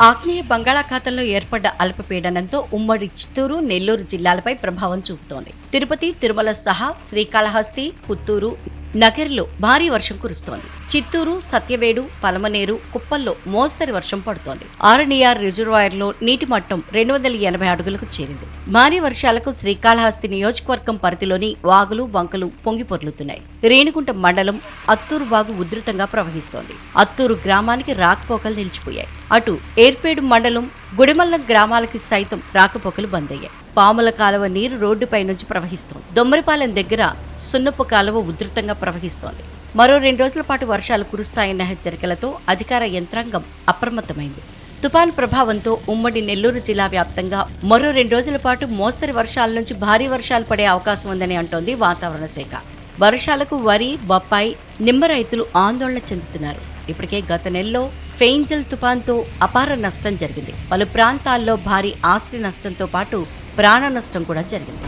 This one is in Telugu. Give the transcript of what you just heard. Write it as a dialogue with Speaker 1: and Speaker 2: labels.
Speaker 1: ఆగ్నేయ బంగాళాఖాతంలో ఏర్పడ్డ అల్పపీడనంతో ఉమ్మడి చిత్తూరు నెల్లూరు జిల్లాలపై ప్రభావం చూపుతోంది. తిరుపతి తిరుమల సహా శ్రీకాళహస్తి పుత్తూరు నగరిలో భారీ వర్షం కురుస్తోంది. చిత్తూరు సత్యవేడు పలమనేరు కుప్పల్లో మోస్తరి వర్షం పడుతోంది. ఆర్ఎన్ఈఆర్ రిజర్వాయర్లో నీటి మట్టం రెండు వందల ఎనభై అడుగులకు చేరింది. భారీ వర్షాలకు శ్రీకాళహస్తి నియోజకవర్గం పరిధిలోని వాగులు వంకలు పొంగి పొర్లుతున్నాయి. రేణిగుంట మండలం అత్తూరు వాగు ఉధృతంగా ప్రవహిస్తోంది. అత్తూరు గ్రామానికి రాకపోకలు నిలిచిపోయాయి. అటు ఏర్పేడు మండలం గుడిమల్లం గ్రామాలకి సైతం రాకపోకలు బంద్ అయ్యాయి పాముల కాలువ నీరు రోడ్డుపై నుంచి ప్రవహిస్తోంది. దొమ్మరిపాలెం దగ్గర సున్నపు కాలువ ఉధృతంగా ప్రవహిస్తోంది. మరో రెండు రోజుల పాటు వర్షాలు కురుస్తాయన్న హెచ్చరికలతో అధికార యంత్రాంగం అప్రమత్తమైంది. తుపాను ప్రభావంతో ఉమ్మడి నెల్లూరు జిల్లా వ్యాప్తంగా మరో రెండు రోజుల పాటు మోస్తరు వర్షాల నుంచి భారీ వర్షాలు పడే అవకాశం ఉందని అంటోంది వాతావరణ శాఖ. వర్షాలకు వరి బొప్పాయి నిమ్మ రైతులు ఆందోళన చెందుతున్నారు. ఇప్పటికే గత నెలలో ఫెయింజల్ తుపాన్తో అపార నష్టం జరిగింది. పలు ప్రాంతాల్లో భారీ ఆస్తి నష్టంతో పాటు ప్రాణ నష్టం కూడా జరిగింది.